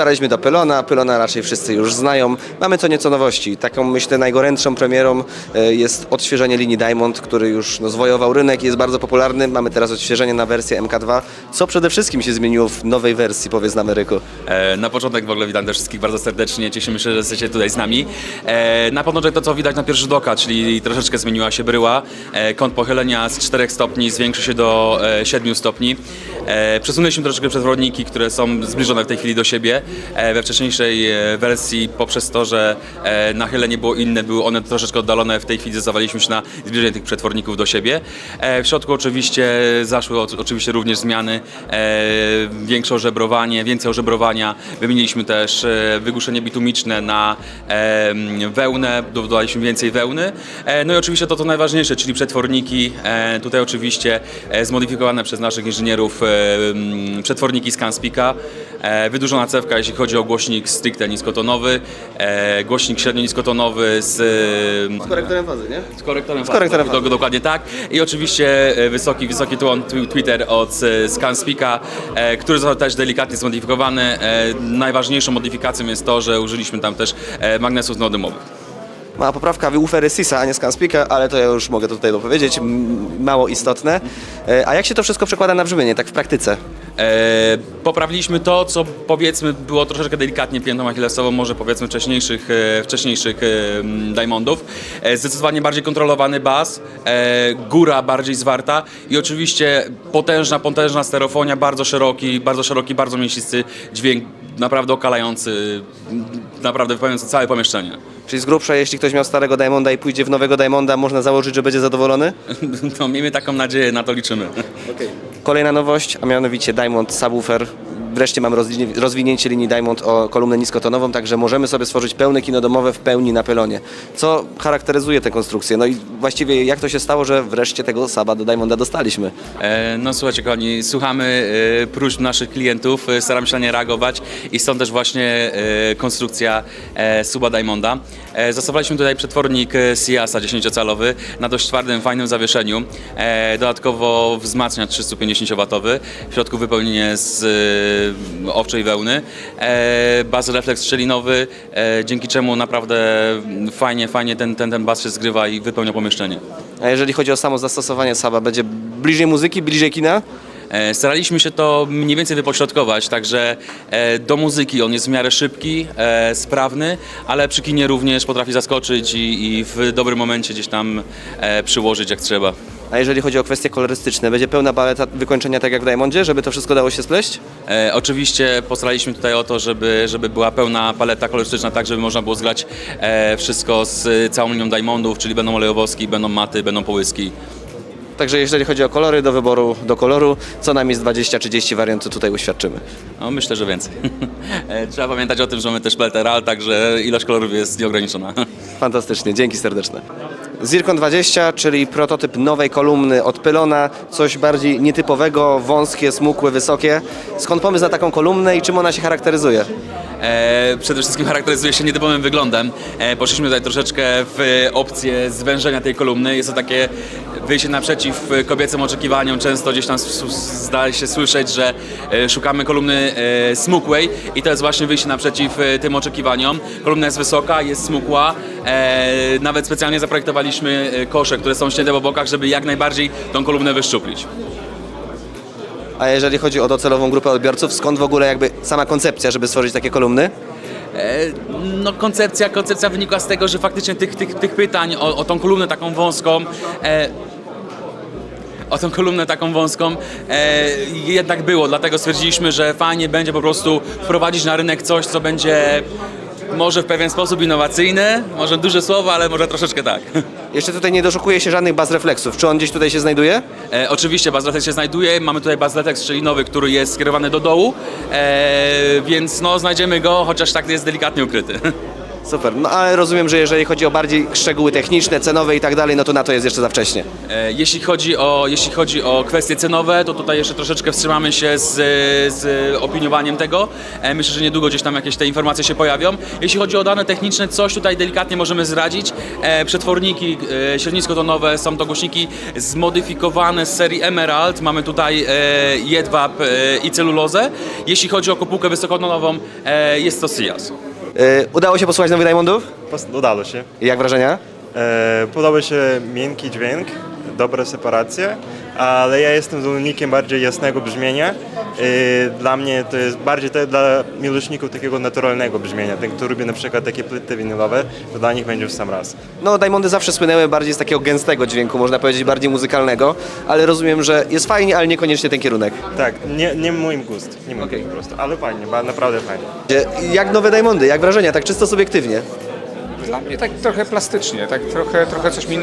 Dotarliśmy do Pylona, Pylona raczej wszyscy już znają. Mamy co nieco nowości. Taką myślę najgorętszą premierą e, jest odświeżenie linii Diamond, który już no, zwojował rynek i jest bardzo popularny. Mamy teraz odświeżenie na wersję MK2. Co przede wszystkim się zmieniło w nowej wersji, powiedz nam Eryku? E, Na początek w ogóle witam też wszystkich bardzo serdecznie, cieszymy się, że jesteście tutaj z nami. E, Na początek to, co widać na pierwszy rzut czyli troszeczkę zmieniła się bryła. E, Kąt pochylenia z 4 stopni zwiększy się do e, 7 stopni. E, Przesunęliśmy troszeczkę przezworniki, które są zbliżone w tej chwili do siebie. E, We wcześniejszej e, wersji poprzez to, że e, nachylenie było inne, były one troszeczkę oddalone, w tej chwili zdecydowaliśmy się na zbliżenie tych przetworników do siebie. W środku oczywiście zaszły oczywiście również zmiany, większe ożebrowanie, więcej ożebrowania. Wymieniliśmy też wygłuszenie bitumiczne na wełnę, dodaliśmy więcej wełny. No i oczywiście to, co najważniejsze, czyli przetworniki. Tutaj oczywiście zmodyfikowane przez naszych inżynierów przetworniki z Canspika. E, Wydłużona cewka, jeśli chodzi o głośnik stricte niskotonowy, e, głośnik średnio niskotonowy z e, korektorem fazy, nie? z korektorem, Z korektorem fazy, do- Dokładnie tak. I oczywiście e, wysoki, wysoki tłon tw- Twitter od e, Scanspeaka, e, który został też delikatnie zmodyfikowany. E, Najważniejszą modyfikacją jest to, że użyliśmy tam też e, magnesów neodymowych. Mała poprawka, woofery Sisa, a nie Scanspeaka, ale to ja już mogę to tutaj dopowiedzieć, mało istotne. E, A jak się to wszystko przekłada na brzmienie, tak w praktyce? E, poprawiliśmy to, co powiedzmy było troszeczkę delikatnie piętą achillesową, może powiedzmy wcześniejszych, e, wcześniejszych e, Diamondów. E, zdecydowanie bardziej kontrolowany bas, e, góra bardziej zwarta i oczywiście potężna, potężna stereofonia, bardzo szeroki, bardzo szeroki, bardzo mięsisty dźwięk, naprawdę okalający, naprawdę wypełniający całe pomieszczenie. Czyli z grubsza, jeśli ktoś miał starego Diamonda i pójdzie w nowego Diamonda, można założyć, że będzie zadowolony? No, miejmy taką nadzieję, na to liczymy. Kolejna nowość, a mianowicie Diamond Subwoofer. Wreszcie rozwi- rozwinięcie linii Diamond o kolumnę niskotonową, także możemy sobie stworzyć pełne kino domowe w pełni na pelonie. Co charakteryzuje tę konstrukcję? No i właściwie jak to się stało, że wreszcie tego Saba do Diamonda dostaliśmy? E, No słuchajcie kochani, słuchamy e, próśb naszych klientów, e, staramy się na nie reagować i stąd też właśnie e, konstrukcja e, Suba Diamonda. E, Zastosowaliśmy tutaj przetwornik e, Siasa 10-calowy na dość twardym, fajnym zawieszeniu. E, Dodatkowo wzmacniacz 350W, w środku wypełnienie z owczej wełny, e, baz refleks szczelinowy, e, dzięki czemu naprawdę fajnie, fajnie ten, ten, ten bas się zgrywa i wypełnia pomieszczenie. A jeżeli chodzi o samo zastosowanie Saba, będzie bliżej muzyki, bliżej kina? E, Staraliśmy się to mniej więcej wypośrodkować, także do muzyki on jest w miarę szybki, sprawny, ale przy kinie również potrafi zaskoczyć i, i w dobrym momencie gdzieś tam przyłożyć jak trzeba. A jeżeli chodzi o kwestie kolorystyczne, będzie pełna paleta wykończenia tak jak w Diamondzie, żeby to wszystko dało się spleść? E, oczywiście postaraliśmy tutaj o to, żeby, żeby była pełna paleta kolorystyczna, tak żeby można było zgrać e, wszystko z całą linią diamondów, czyli będą olejowoski, będą maty, będą połyski. Także jeżeli chodzi o kolory, do wyboru, do koloru, co najmniej z 20-30 wariantów tutaj uświadczymy. No, myślę, że więcej. E, Trzeba pamiętać o tym, że mamy też paletę RAL, także ilość kolorów jest nieograniczona. Fantastycznie, dzięki serdeczne. Zircon 20, czyli prototyp nowej kolumny od Pylona, coś bardziej nietypowego, wąskie, smukłe, wysokie. Skąd pomysł na taką kolumnę i czym ona się charakteryzuje? E, przede wszystkim charakteryzuje się nietypowym wyglądem. E, poszliśmy tutaj troszeczkę w opcję zwężenia tej kolumny. Jest to takie wyjście naprzeciw kobiecym oczekiwaniom. Często gdzieś tam zdaje się słyszeć, że e, szukamy kolumny e, smukłej i to jest właśnie wyjście naprzeciw e, tym oczekiwaniom. Kolumna jest wysoka, jest smukła. Nawet specjalnie zaprojektowaliśmy kosze, które są ścięte po bokach, żeby jak najbardziej tą kolumnę wyszczuplić. A jeżeli chodzi o docelową grupę odbiorców, skąd w ogóle jakby sama koncepcja, żeby stworzyć takie kolumny? No koncepcja, koncepcja wynikła z tego, że faktycznie tych, tych, tych pytań o, o tą kolumnę taką wąską e, o tą kolumnę taką wąską e, jednak było, dlatego stwierdziliśmy, że fajnie będzie po prostu wprowadzić na rynek coś, co będzie może w pewien sposób innowacyjne, może duże słowo, ale może troszeczkę tak. Jeszcze tutaj nie doszukuje się żadnych baz refleksów. Czy on gdzieś tutaj się znajduje? E, oczywiście bazletek się znajduje, mamy tutaj bazletek strzelinowy, który jest skierowany do dołu, e, więc no znajdziemy go, chociaż tak jest delikatnie ukryty. Super, no ale rozumiem, że jeżeli chodzi o bardziej szczegóły techniczne, cenowe i tak dalej, no to na to jest jeszcze za wcześnie. E, Jeśli chodzi, o, jeśli chodzi o kwestie cenowe, to tutaj jeszcze troszeczkę wstrzymamy się z, z opiniowaniem tego. E, Myślę, że niedługo gdzieś tam jakieś te informacje się pojawią. Jeśli chodzi o dane techniczne, coś tutaj delikatnie możemy zradzić. E, Przetworniki e, średniskotonowe są to głośniki zmodyfikowane z serii Emerald. Mamy tutaj e, jedwab e, i celulozę. Jeśli chodzi o kopułkę wysokotonową, e, jest to Sias. Yy, udało się posłuchać nowych Diamondów? Pos- Udało się. I Jak wrażenia? E, podoba się miękki dźwięk, dobra separacja, ale ja jestem zwolennikiem bardziej jasnego brzmienia. Dla mnie to jest bardziej to dla miłośników takiego naturalnego brzmienia. Ten, kto lubi na przykład takie płyty winylowe, to dla nich będzie w sam raz. No, Diamondy zawsze słynęły bardziej z takiego gęstego dźwięku, można powiedzieć bardziej muzykalnego, ale rozumiem, że jest fajnie, ale niekoniecznie ten kierunek. Tak, nie, nie mój gust, nie mój Okej. po prostu, ale fajnie, naprawdę fajnie. Jak nowe Diamondy, jak wrażenia, tak czysto subiektywnie? Dla mnie tak trochę plastycznie, tak trochę, trochę coś mi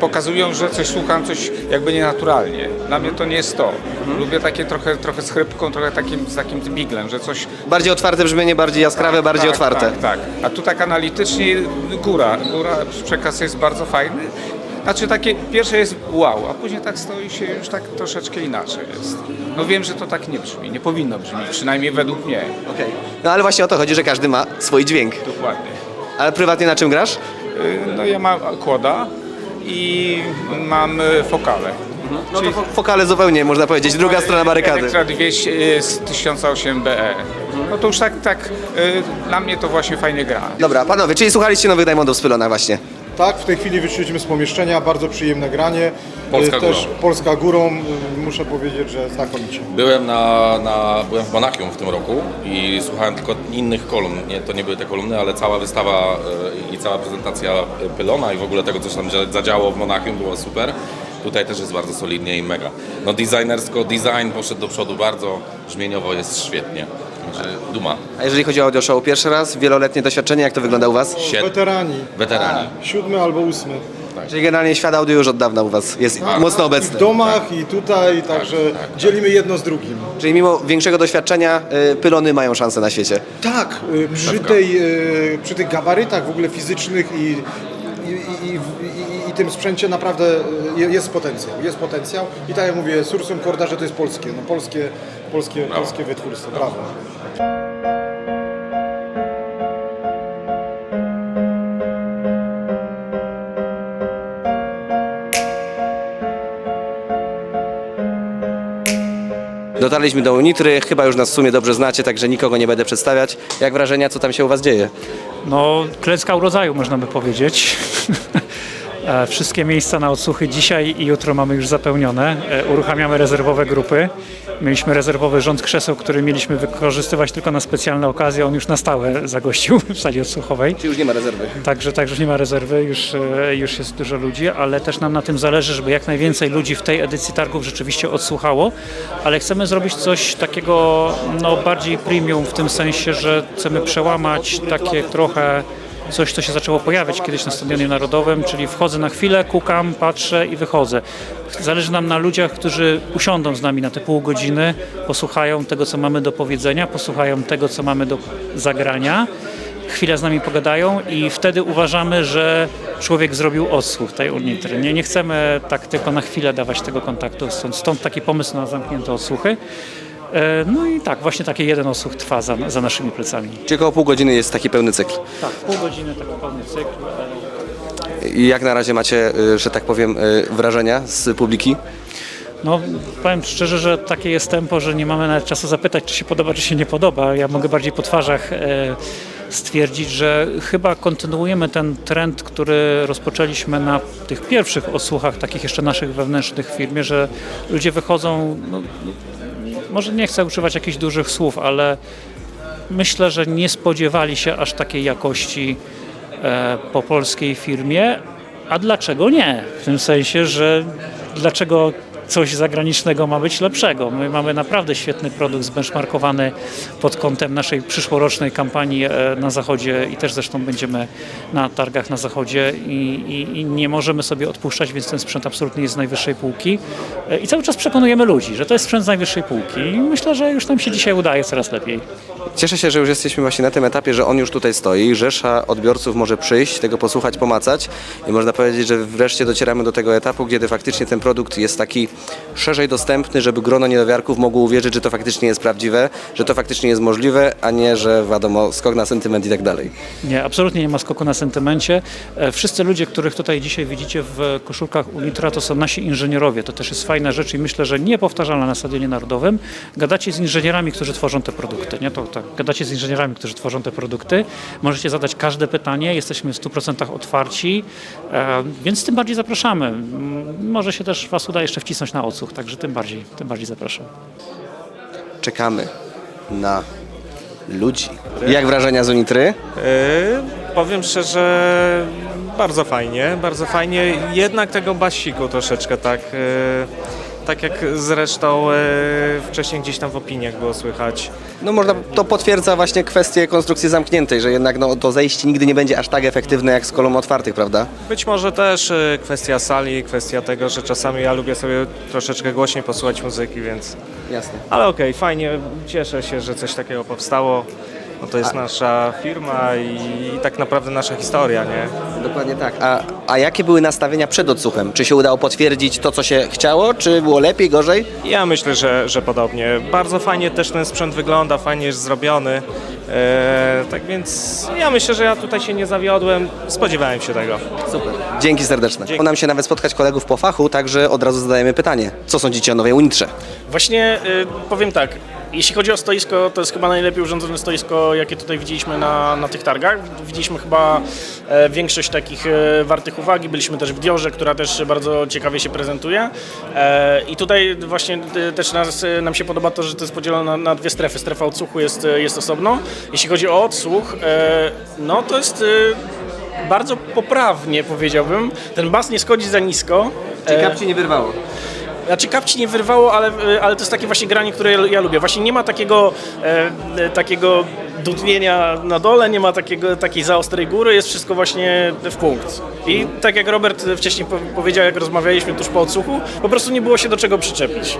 pokazują, że coś słucham, coś jakby nienaturalnie. Dla mnie to nie jest to. Lubię takie trochę, trochę z chrypką, trochę takim, z takim biglem, że coś... Bardziej otwarte brzmienie, bardziej jaskrawe, bardziej tak, otwarte. Tak, tak. A tu tak analitycznie góra, góra, przekaz jest bardzo fajny. Znaczy takie, pierwsze jest wow, a później tak stoi się już tak troszeczkę inaczej jest. No wiem, że to tak nie brzmi, nie powinno brzmieć, przynajmniej według mnie. Okej. No ale właśnie o to chodzi, że każdy ma swój dźwięk. Dokładnie. Ale prywatnie na czym grasz? Y, No ja mam kłoda i mam y, fokale. No to fo- fokale zupełnie, można powiedzieć, druga strona barykady. Elektra 200 y, z 1008 BE. No to już tak, tak y, dla mnie to właśnie fajnie gra. Dobra, panowie, czyli słuchaliście nowych Diamondów z Pylona właśnie. Tak, w tej chwili wyszliśmy z pomieszczenia, bardzo przyjemne granie. Polska Y, Też górą. Polska górą, y, muszę powiedzieć, że znakomicie. Byłem, na, na, byłem w Monachium w tym roku i słuchałem tylko innych kolumn. Nie, to nie były te kolumny, ale cała wystawa e, i cała prezentacja Pylona i w ogóle tego, co się tam dzia- zadziało w Monachium było super. Tutaj też jest bardzo solidnie i mega. No designersko, design poszedł do przodu bardzo, brzmieniowo jest świetnie. Także duma. A jeżeli chodzi o audio show, pierwszy raz, wieloletnie doświadczenie, jak to wygląda u was? Sied... Weterani, Weterani. siódmy albo ósmy. Czyli generalnie świat audio już od dawna u was jest mocno I w obecny. domach, i tutaj, także dzielimy jedno z drugim. Czyli mimo większego doświadczenia, y, Pylony mają szansę na świecie. Tak, y, przy, tej, y, przy tych gabarytach w ogóle fizycznych i, i, i, i, i tym sprzęcie naprawdę y, jest potencjał. Jest potencjał i tak jak mówię, Sursum Corda, że to jest polskie, no polskie, polskie, polskie wytwórstwo, brawo. Dotarliśmy do Unitry, chyba już nas w sumie dobrze znacie, także nikogo nie będę przedstawiać. Jak wrażenia, co tam się u was dzieje? No, klęska urodzaju, można by powiedzieć. E, Wszystkie miejsca na odsłuchy dzisiaj i jutro mamy już zapełnione. E, Uruchamiamy rezerwowe grupy. Mieliśmy rezerwowy rząd krzeseł, który mieliśmy wykorzystywać tylko na specjalne okazje. On już na stałe zagościł w sali odsłuchowej. Czy już nie ma rezerwy? Także, także już nie ma rezerwy, już, e, już jest dużo ludzi, ale też nam na tym zależy, żeby jak najwięcej ludzi w tej edycji targów rzeczywiście odsłuchało, ale chcemy zrobić coś takiego no, bardziej premium w tym sensie, że chcemy przełamać takie trochę coś, co się zaczęło pojawiać kiedyś na Stadionie Narodowym, czyli wchodzę na chwilę, kukam, patrzę i wychodzę. Zależy nam na ludziach, którzy usiądą z nami na te pół godziny, posłuchają tego, co mamy do powiedzenia, posłuchają tego, co mamy do zagrania chwilę z nami pogadają i wtedy uważamy, że człowiek zrobił odsłuch tej unitry. Nie, nie chcemy tak tylko na chwilę dawać tego kontaktu, stąd, stąd taki pomysł na zamknięte odsłuchy. E, No i tak, właśnie taki jeden odsłuch trwa za, za naszymi plecami. Czyli około pół godziny jest taki pełny cykl. Tak, pół godziny, taki pełny cykl. I jak na razie macie, y, że tak powiem, wrażenia z publiki? No, powiem szczerze, że takie jest tempo, że nie mamy nawet czasu zapytać, czy się podoba, czy się nie podoba. Ja mogę bardziej po twarzach e, stwierdzić, że chyba kontynuujemy ten trend, który rozpoczęliśmy na tych pierwszych odsłuchach, takich jeszcze naszych wewnętrznych w firmie, że ludzie wychodzą, no, może nie chcę używać jakichś dużych słów, ale myślę, że nie spodziewali się aż takiej jakości e, po polskiej firmie. A dlaczego nie? W tym sensie, że dlaczego coś zagranicznego ma być lepszego. My mamy naprawdę świetny produkt zbenchmarkowany pod kątem naszej przyszłorocznej kampanii e, na Zachodzie i też zresztą będziemy na targach na Zachodzie i, i, i nie możemy sobie odpuszczać, więc ten sprzęt absolutnie jest z najwyższej półki E, i cały czas przekonujemy ludzi, że to jest sprzęt z najwyższej półki i myślę, że już nam się dzisiaj udaje coraz lepiej. Cieszę się, że już jesteśmy właśnie na tym etapie, że on już tutaj stoi. Rzesza odbiorców może przyjść, tego posłuchać, pomacać i można powiedzieć, że wreszcie docieramy do tego etapu, kiedy faktycznie ten produkt jest taki szerzej dostępny, żeby grono niedowiarków mogło uwierzyć, że to faktycznie jest prawdziwe, że to faktycznie jest możliwe, a nie, że wiadomo, skok na sentyment i tak dalej. Nie, absolutnie nie ma skoku na sentymencie. E, Wszyscy ludzie, których tutaj dzisiaj widzicie w koszulkach Unitra, to są nasi inżynierowie. To też jest fajna rzecz i myślę, że niepowtarzalna na Stadionie Narodowym. Gadacie z inżynierami, którzy tworzą te produkty. Nie? To, tak, gadacie z inżynierami, którzy tworzą te produkty. Możecie zadać każde pytanie, jesteśmy w 100% otwarci, e, więc tym bardziej zapraszamy. Może się też Was uda jeszcze wcisnąć na odsłuch, także tym bardziej, tym bardziej zapraszam. Czekamy na ludzi. Jak wrażenia z Unitry? Yy, powiem szczerze, bardzo fajnie, bardzo fajnie. Jednak tego basiku troszeczkę tak, yy, tak jak zresztą yy, wcześniej gdzieś tam w opiniach było słychać. No można, to potwierdza właśnie kwestię konstrukcji zamkniętej, że jednak no, to zejście nigdy nie będzie aż tak efektywne jak z kolumn otwartych, prawda? Być może też yy, kwestia sali, kwestia tego, że czasami ja lubię sobie troszeczkę głośniej posłuchać muzyki, więc... Jasne. Ale okej, fajnie, cieszę się, że coś takiego powstało. No to jest nasza firma i, i tak naprawdę nasza historia, nie? Dokładnie tak. A, a jakie były nastawienia przed odsłuchem? Czy się udało potwierdzić to, co się chciało? Czy było lepiej, gorzej? Ja myślę, że, że podobnie. Bardzo fajnie też ten sprzęt wygląda, fajnie jest zrobiony. E, tak więc ja myślę, że ja tutaj się nie zawiodłem. Spodziewałem się tego. Super. Dzięki serdeczne. Udało nam się nawet spotkać kolegów po fachu, także od razu zadajemy pytanie. Co sądzicie o nowej Unitrze? Właśnie y, powiem tak, jeśli chodzi o stoisko, to jest chyba najlepiej urządzone stoisko, jakie tutaj widzieliśmy na, na tych targach. Widzieliśmy chyba e, większość takich e, wartych uwagi. Byliśmy też w Diorze, która też bardzo ciekawie się prezentuje. E, I tutaj właśnie też nas, nam się podoba to, że to jest podzielone na, na dwie strefy. Strefa odsłuchu jest, jest osobno. Jeśli chodzi o odsłuch, no to jest bardzo poprawnie powiedziałbym. Ten bas nie schodzi za nisko. E, Cię nie wyrwało. Znaczy kapci nie wyrwało, ale, ale to jest takie właśnie granie, które ja, lubię. Właśnie nie ma takiego, e, e, takiego dudnienia na dole, nie ma takiego, takiej zaostrej góry, jest wszystko właśnie w punkt. I tak jak Robert wcześniej po, powiedział, jak rozmawialiśmy tuż po odsłuchu, po prostu nie było się do czego przyczepić.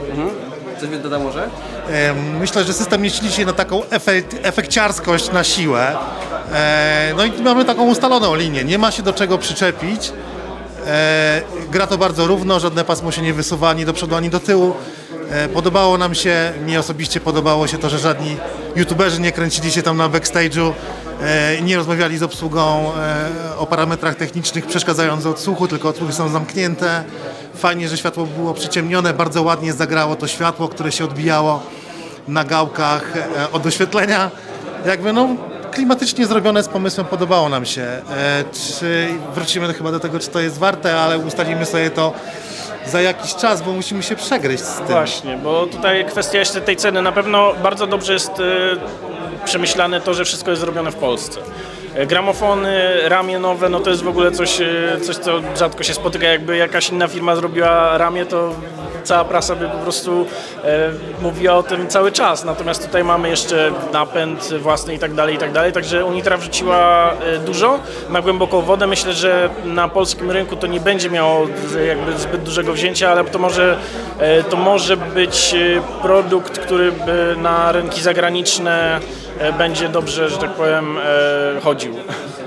Coś by dodał może? Em, Myślę, że system nie się na taką efekt, efekciarskość na siłę. E, No i mamy taką ustaloną linię, nie ma się do czego przyczepić. E, Gra to bardzo równo, żadne pasmo się nie wysuwa ani do przodu, ani do tyłu. E, Podobało nam się, mnie osobiście podobało się to, że żadni youtuberzy nie kręcili się tam na backstage'u, e, nie rozmawiali z obsługą o parametrach technicznych przeszkadzając odsłuchu, tylko odsłuchy są zamknięte. Fajnie, że światło było przyciemnione, bardzo ładnie zagrało to światło, które się odbijało na gałkach od oświetlenia. Jakby no klimatycznie zrobione z pomysłem podobało nam się. E, Czy wrócimy chyba do tego, czy to jest warte, ale ustalimy sobie to za jakiś czas, bo musimy się przegryźć z tym. Właśnie, bo tutaj kwestia jeszcze tej ceny. Na pewno bardzo dobrze jest e, przemyślane to, że wszystko jest zrobione w Polsce. E, Gramofony, ramię nowe, no to jest w ogóle coś, e, coś, co rzadko się spotyka. Jakby jakaś inna firma zrobiła ramię, to cała prasa by po prostu e, mówiła o tym cały czas. Natomiast tutaj mamy jeszcze napęd własny i tak dalej, i tak dalej. Także Unitra wrzuciła e, dużo na głęboką wodę. Myślę, że na polskim rynku to nie będzie miało jakby zbyt dużego wzięcia, ale to może, e, to może być produkt, który by na rynki zagraniczne będzie dobrze, że tak powiem, e, chodził.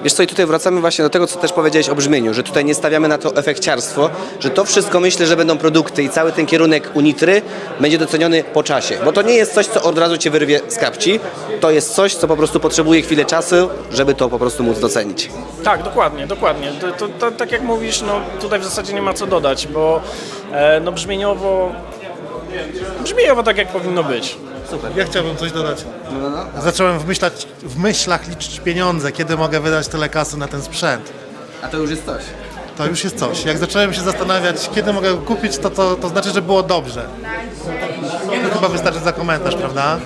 Wiesz co, i tutaj wracamy właśnie do tego, co też powiedziałeś o brzmieniu, że tutaj nie stawiamy na to efekciarstwo, że to wszystko myślę, że będą produkty i cały ten kierunek Unitry będzie doceniony po czasie, bo to nie jest coś, co od razu cię wyrwie z kapci, to jest coś, co po prostu potrzebuje chwilę czasu, żeby to po prostu móc docenić. Tak, dokładnie, dokładnie. To, to, to, tak jak mówisz, no tutaj w zasadzie nie ma co dodać, bo e, no brzmieniowo, brzmieniowo tak jak powinno być. Ja chciałbym coś dodać. Zacząłem w, myślach, w myślach liczyć pieniądze, kiedy mogę wydać tyle kasy na ten sprzęt. A to już jest coś. To już jest coś. Jak zacząłem się zastanawiać, kiedy mogę go kupić, to, to, to znaczy, że było dobrze. To chyba wystarczy za komentarz, prawda?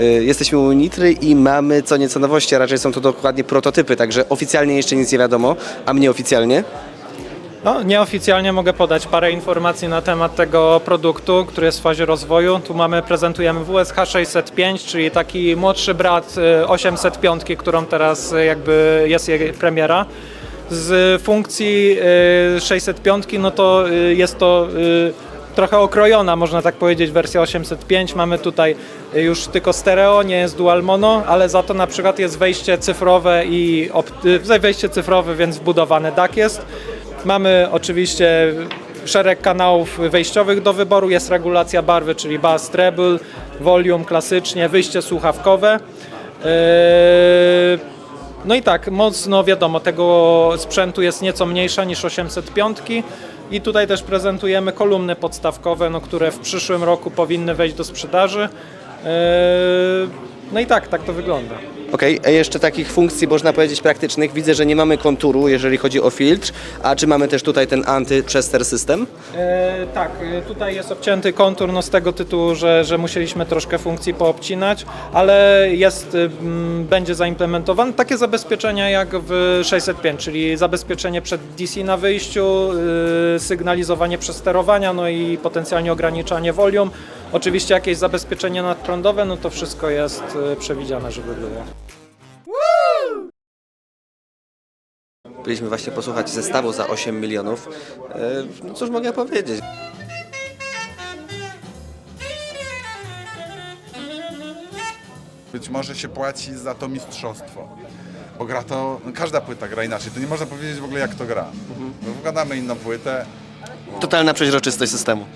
Y, Jesteśmy u Nitry i mamy co nieco nowości, a raczej są to dokładnie prototypy, także oficjalnie jeszcze nic nie wiadomo, a mnie oficjalnie. No, nieoficjalnie mogę podać parę informacji na temat tego produktu, który jest w fazie rozwoju. Tu mamy, prezentujemy WSH 605, czyli taki młodszy brat y, 805, którą teraz y, jakby jest jej premiera. Z funkcji y, 605, no to y, jest to y, trochę okrojona, można tak powiedzieć, wersja 805. Mamy tutaj już tylko stereo, nie jest dual mono, ale za to na przykład jest wejście cyfrowe i y, wejście cyfrowe, więc wbudowany DAC jest. Mamy oczywiście szereg kanałów wejściowych do wyboru, jest regulacja barwy, czyli bass, treble, volume klasycznie, wyjście słuchawkowe. Yy, no i tak, mocno wiadomo, tego sprzętu jest nieco mniejsza niż 805 i tutaj też prezentujemy kolumny podstawkowe, no, które w przyszłym roku powinny wejść do sprzedaży. Yy, No i tak, tak to wygląda. Okej, a jeszcze takich funkcji, można powiedzieć, praktycznych. Widzę, że nie mamy konturu, jeżeli chodzi o filtr. A czy mamy też tutaj ten antyprzester system? E, tak, e, tutaj jest obcięty kontur no z tego tytułu, że, że musieliśmy troszkę funkcji poobcinać, ale jest, e, m, będzie zaimplementowane takie zabezpieczenia jak w 605, czyli zabezpieczenie przed DC na wyjściu, e, sygnalizowanie przesterowania, no i potencjalnie ograniczanie volume. Oczywiście jakieś zabezpieczenie nadprądowe, no to wszystko jest e, przewidziane, żeby było. Byliśmy właśnie posłuchać zestawu za 8 milionów. E, No cóż mogę powiedzieć? Być może się płaci za to mistrzostwo. Bo gra to, no każda płyta gra inaczej. To nie można powiedzieć w ogóle jak to gra. Wkładamy inną płytę, Totalna przeźroczystość systemu.